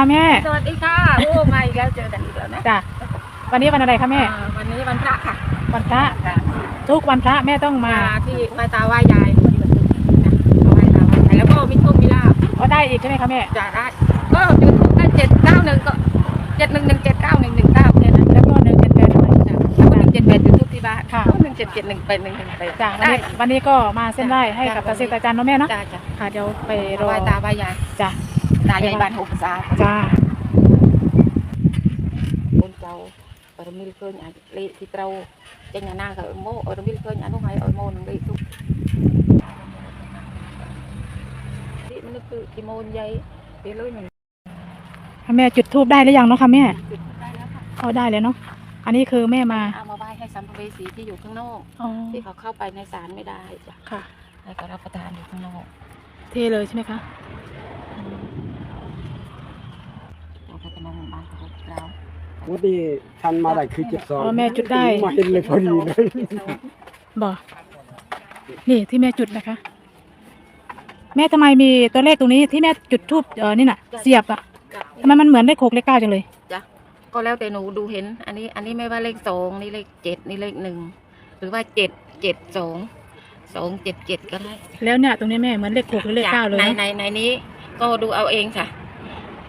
ค่ะแม่ สวัสดีค่ะ โอ้มาอีกแล้วเจอกันอีกแล้วนะจ้ะวันนี้วันอะไรคะแม่ อ่าวันนี้วันพระค่ะวันพระทุกวันพระแม่ต้องมามาที่ไหว้ตาไหว้ยายพอดีวันศุกร์นะมาไหว้ตาไหว้ยายแล้วก็มีโชคมีลาบก็ได้อีกใช่ไหมคะแม่ จะได้ก็จุดทูปได้เจ็ดเก้าหนึ่งก็เจ็ดหนึ่งหนึ่งเจ็ดเก้าหนึ่งหนึ่งเก้าเนี่ยนะแล้วก็หนึ่งเจ็ดแปดด้วย จ้ะแล้วก็หนึ่งเจ็ดแปดจุดทูปที่บ้านค่ะ หนึ่งเจ็ดเจ็ดหนึ่งเป็นหนึ่งหนึ่งเป็นจ้ะวันได้นี้วันนี้ก็มาเส้นไหว้ให้กับจ้ะตาเซตาจันเนาะแม่เนาะจ้าจ้ะค่ะเดี๋ยวไปรมาอไหว้ตาไหว้ยาย จ้ะ นาใหญ่บ้านหกสาจ้าบนเก่าเออมิลเคยอะเละที่เตาจังหน้ากับโมเออมิลเคยอะลูกไห้เออโมนึงได้ทุกที่มันคือที่มนใหญ่เดี๋ยหวเลยแม่จุดทูบได้หรือยังเนาะค่ะแม่ได้แล้วค่ะเอาได้แล้วเนาะอันนี้คือแม่มาเอามาไหว้ให้สัมภเวสีที่อยู่ข้างนอกที่เขาเข้าไปในศาลไม่ได้ค่ะให้กับรับประทานอยู่ข้างนอกเทเลยใช่ไหมคะ แล้ววันนี้ทันมาได้คือเจ็ดสองอ๋อแม่จุดได้ มาเห็นเลยพอดีเลยบอกนี่ที่แม่จุดนะคะ แม่ทำไมมีตัวเลขตรงนี้ที่แม่จุดทูบเออนี่น่ะ เสียบอะทำไมมันเหมือนเลขหกเลขเก้าจังเลย จ้ะก็แล้วแต่หนูดูเห็น อันนี้ อันนี้ไม่ว่าเลขสองนี่เลขเจ็ดนี่เลขหนึ่งหรือว่าเจ็ดเจ็ดสองสองเจ็ดเจ็ดก็ได้แล้วเนี่ยตรงนี้แม่เหมือนเลขหกหรือเลขเก้าเลยในเนอะในในนี้ ก็ดูเอาเองค่ะ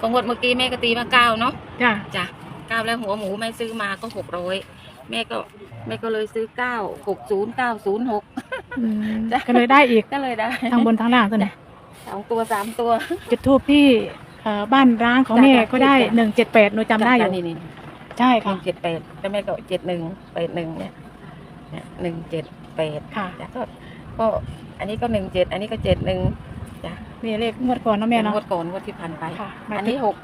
ก็งวดเมื่อกี้แม่ก็ตีมาเก้าเนาะจ้าจ้ะเก้าแล้วหัวหมูแม่ซื้อมาก็หกร้อยแม่ก็แม่ก็เลยซื้อเก้าหกศูนย์เก้าศูนย์หกอืมก็เลยได้อีกก็เลยได้ทางบนทางล่างตัวไหนสองตัวสามตัวจุดทูบที่เอ่อบ้านร้างของแม่ก็ได้หนึ่งเจ็ดแปดหนูจำได้อยู่นี่นี่ใช่หค่ะนึ่งเจ็ดแปดแล้วแม่ก็เจ็ดหนึ่งแปดหนึ่งเนี่ยเนี่ยหนึ่งเจ็ดแปดค่ะจ้ะก็ก็อันนี้ก็หนึ่งเจ็ดอันนี้ก็เจ็ดหนึ่งจ้ะ นี่เลขงวดก่อนเนาะแม่เนาะ งวดก่อนงวดที่ผ่านไป ค่ะมาอันนี้หก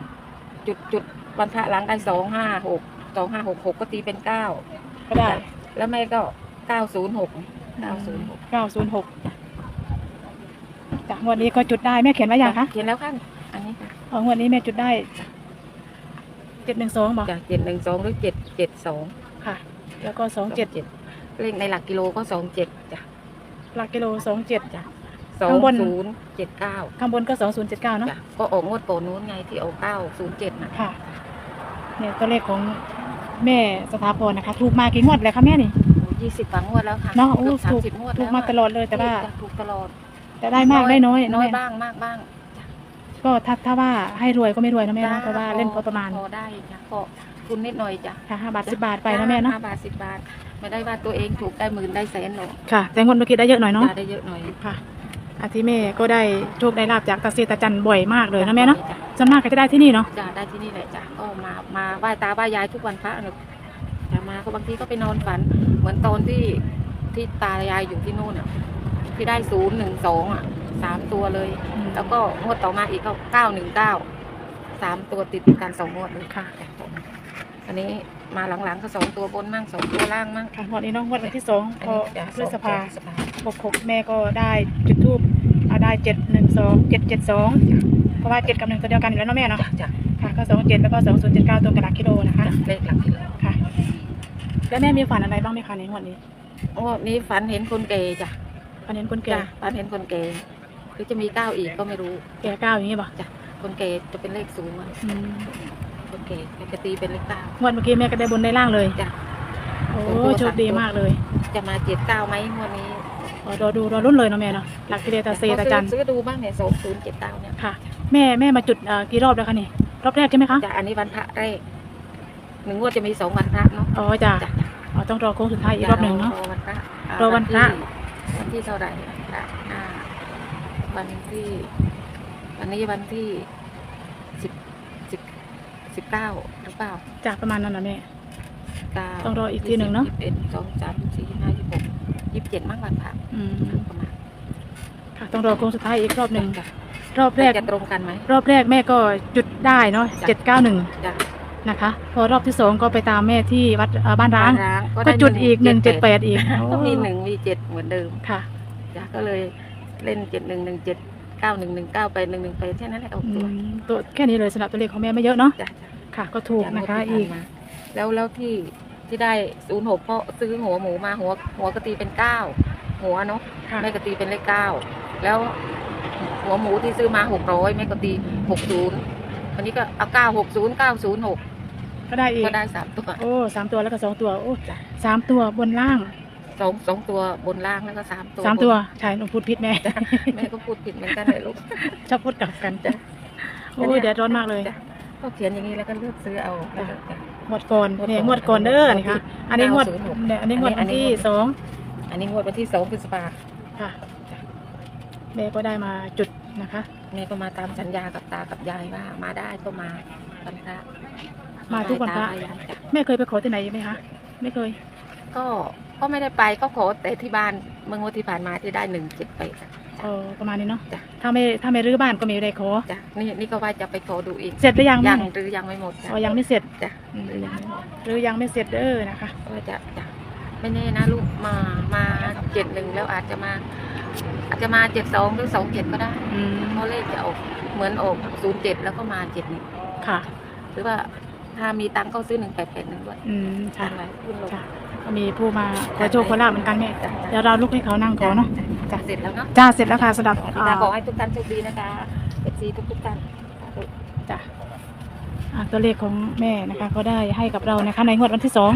จุดจุดวันพระหลังได้สองห้าหกสองห้าหกหกก็ตีเป็นเก้าก็ได้ แล้วแม่ก็เก้าศูนย์หกเก้าศูนย์หกเก้าศูนย์หกจากงวดนี้ก็จุดได้แม่เขียนไว้ยังคะเขียนแล้วค่ะอันนี้ค่ะเอางวดนี้แม่จุดได้เจ็ดหนึ่งสองบอกจากเจ็ดหนึ่งสองหรือเจ็ดเจ็ดสองค่ะ แล้วก็สองเจ็ดเลขในหลักกิโลก็สองเจ็ดจ้ะหลักกิโลสองเจ็ดจ้ะ สองข้างบน ศูนย์เจ็ดเก้าข้างบนก็สองศูนย์เจ็ดเก้าเนาะจ้ะก็ออกงวดโปรนู้นไงที่ออกเก้าศูนย์เจ็ดนะค่ะ เนี่ยตัวเลขของแม่สถาพรนะคะ ถูกมากี่งวดเลยคะแม่นี่ ยี่สิบกว่างวดแล้วค่ะเนาะโอ้กือบสาถูมก สิบงวดถูกแล้วมาตลอดเลยแต่ว่าจ้ะถูกตลอดแต่ได้มากได้น้อยน้อยแม่บ้างมากบ้างก็ถ้าถ้าว่าให้รวยก็ไม่รวยนะแม่นะเพราะว่าเล่นพอประมาณพอได้จ้ะก็ทุนนิดหน่อยจ้ะค่ะห้าบาทสิบบาทไปนะแม่เนาะห้าบาทสิบบาท ไม่ได้ว่าตัวเองถูกได้หมื่นได้แสนหรอกค่ะ แต่งวดเมื่อกี้ได้เยอะหน่อยเนาะได้เยอะหน่อย ค่ะ อาทิแม่ก็ได้โชคได้ลาบจากตาเซตาจันบ่อยมากเลยนะแม่เนาะส่วนมากก็จะได้ที่นี่เนาะจ้ะได้ที่นี่แหละจ้ะก็มามาไหว้ตาไหว้ยายทุกวันพระเนอะจะมาก็บางทีก็ไปนอนฝัน เหมือนตอนที่ที่ตายายอยู่ที่นู่นอะที่ได้ศูนย์หนึ่งสองอะสามตัวเลย แล้วก็งวดต่อมาอีกก็เก้าหนึ่งเก้าสามตัวติดกันสองงวดเลยค่ะอันนี้ มาหลังๆก็สองตัวบนมั่งสองตัวล่างมั่งค่ะงวดนี้เนาะงวดวันที่สองอันพอนี้จ้ะพฤษภาพฤษภาหกหกแม่ก็ได้จุดทูบได้เจ็ดหนึ่งสองเจ็ดเจ็ดสองเพราะว่าเจ็ดกับหนึ่งตัวเดียวกันอยู่แล้วเนาะแม่เนาะจ้ะจ้ะค่ะก็สองเจ็ดแล้วก็สองศูนย์เจ็ดเก้าตัวกระดาษกิโลนะคะจ้ะเลขหลักกิโลค่ะ แล้วแม่มีฝันอะไรบ้างไหมคะในงวดนี้โอ้นี่ฝันเห็นคนแก่จ้ะฝันเห็นคนแก่จ้ะฝันเห็นคนแก่หรือจะมีเก้าอีกก็ไม่รู้แก่เก้าอย่างนี้ป่ะจ้ะคนแก่จะเป็นเลขศูนย์อะอืม คนแก่จะตีเป็นเลขเก้างวดเมื่อกี้แม่ก็ได้บนได้ล่างเลย จ้ะ โอ้สองตัวโชคดีสามตัวมากเลยจะมาเจ็ดเก้าไหมงวันนี้รอรอดูรอรุ่นเลยเนาะแม่เนาะหลักกิเลตาเซตาจันซื้อซื้อดูบ้างเนี่ยสองศูนย์เจ็ดเก้าเนี่ยค่ะ แม่แม่มาจุดเอ่อกี่รอบแล้วคะนี่รอบแรกใช่ไหมคะจ้ะอันนี้วันพระแรกหนึ่งงวดจะมีสองวันพระเนาะอ๋อจ้ะจ้ะอ๋อต้องรอโค้งสุดท้ายอีกรอบหนึ่งเนาะ รอวันพระารอวันพระ วันที่วันที่เท่าไหร่อะอ่าวันที่ วันนี้วันที่สิบสิบ สิบเก้าหรือเปล่าจากประมาณนั้นนะแม่ เก้าต้องรออีกทีหนึ่งเนอะ ยี่สิบเอ็ดสองสามสี่ห้ายี่สิบหกยี่สิบเจ็ดมั้งวันพระอืมประมาณค่ะต้องรอโค้งสุดท้ายอีกรอบหนึ่งจ้ะรอบแรก จะตรงกันไหม รอบแรกแม่ก็จุดได้เนาะจ้ะ เจ็ดเก้าหนึ่งจ้ะนะคะ พอรอบที่สองก็ไปตามแม่ที่วัดเอ่อบ้านร้าง ร้างก็ได้จุดอีกหนึ่งเจ็ดแปดอีกก็มีโอ้หนึ่งมีเจ็ดเหมือนเดิมค่ะ จ้ะก็เลยเล่นเจ็ดหนึ่งหนึ่งเจ็ด เก้าหนึ่งหนึ่งเก้าไปหนึ่งหนึ่งไปแค่นั้นแหละเอาอืตัวมตัวแค่นี้เลยสำหรับตัวเลขของแม่ไม่เยอะเนาะจ้ะค่ะ ก็ถูกจ้นะคะงวดที่อีกผ่านมาแล้วแล้วที่ที่ได้ศูนย์หกเพราะซื้อหัวหมูมาหัวหัวกะตีเป็นเก้าหัวเนาะค่ะแม่กะตีเป็นเลขเก้าแล้วหัวหมูที่ซื้อมาหกร้อยแม่กะตีหกศูนย์วันนี้ก็เอาเก้าหกศูนย์เก้าศูนย์หกก็ได้อีกก็ได้สามตัว โอ้สามตัวแล้วก็สองตัวโอ้สามตัวบนล่าง สองสองตัวบนล่างแล้วก็สามตัวสามตัวบใช่หนูพูดผิดแม่นแม่ก็พูดผิดเหมือนกันเลยลูก ชอบพูดกลับกันจ้ะ โอ้ยแดดร้อนมากเลย จ้ะก็เขียนอย่างนี้แล้วก็เลือกซื้อเอา จ้ะจ้ะงวดก่อนงวดก่อนเนี่ยงวดก่อนเด้อนี่ค่ะ อันนี้งวด906เนี่ยอันนี้งวดอัวันนนี้ ที่สองอันนี้งวดวันที่สองพฤษภาค่ะแม่ก็ได้มาจุดนะคะ แม่ก็มาตามสัญญากับตากับยายว่า มาได้ก็มาวันพระมาทุกวันพระไหตายายจ้ะแม่เคยไปขอที่ไหนไหมคะ ไม่เคย ก็ ก็ไม่ได้ไปก็ขอแต่ที่บ้านเมื่องวดที่ผ่านมาที่ได้หนึ่งเจ็ดไปจ้ะ เออประมาณนี้เนาะจ้ะ ถ้าไม่ถ้าไม่รื้อบ้านก็ไม่ได้ขอ จ้ะนี่นี่ก็ว่าจะไปขอดูอีกเสร็จหรือยังแม่ยังหรือยังไม่หมดจ้ะ อ๋อยังไม่เสร็จจ้ะ อืมหรือยังไม่หมดหรือยังไม่เสร็จเด้อนะคะก็จะจะไม่แน่นะลูกมามาเจ็ดหนึ่งแล้วอาจจะมา อาจจะมาเจ็ดสองหรือสองเจ็ดก็ได้อืมเพราะเลขจะออกเหมือนออกศูนย์เจ็ดแล้วก็มาเจ็ดหนึ่งค่ะ หรือว่าถ้ามีตังค์ก็ซื้อหนึ่งแปดแปดหนึ่งด้วยอืมค่ะทำไรขึ้นลงค่ะ ก็มีผู้มาขอโชคขอลาบเหมือนกันแม่จ้ะเดี๋ยวเราลุกให้เขานั่งขอเนาะจ้ะเสร็จแล้วเนาะจ้าเสร็จแล้วค่ะสำหรับพี่ดาขอให้ทุกท่านโชคดีนะคะเอฟซีทุกทุกๆท่านสาธุจ้ะอ่าตัวเลขของแม่นะคะก็ได้ให้กับเรานะคะ ในงวดวันที่สอง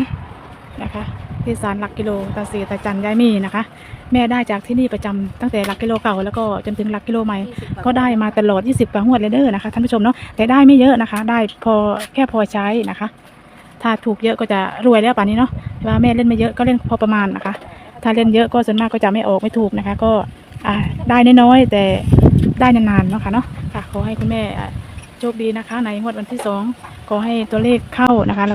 นะคะที่ศาลหลักกิโลตาเสียตาจันยายมีนะคะ แม่ได้จากที่นี่ประจำตั้งแต่หลักกิโลเก่าแล้วก็จนถึงหลักกิโลใหม่20กว่าก็ได้มาตลอด 20กว่างวดเลยเด้อนะคะท่านผู้ชมเนาะแต่ได้ไม่เยอะนะคะ ได้พอแค่พอใช้นะคะ ถ้าถูกเยอะก็จะรวยแล้วป่านนี้เนาะว่าแม่เล่นไม่เยอะก็เล่นพอประมาณนะคะ ถ้าเล่นเยอะก็ส่วนมากก็จะไม่ออกไม่ถูกนะคะ ก็ได้น้อยๆแต่ได้นานๆเนาะค่ะเนาะค่ะขอให้คุณแม่โชคดีนะคะ ในงวดวันที่สองขอให้ตัวเลขเข้านะคะแล้ว